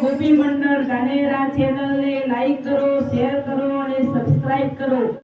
ગોપી મંડળ ગાનેરા ચેનલને લાઈક કરો શેર કરો અને સબસ્ક્રાઇબ કરો.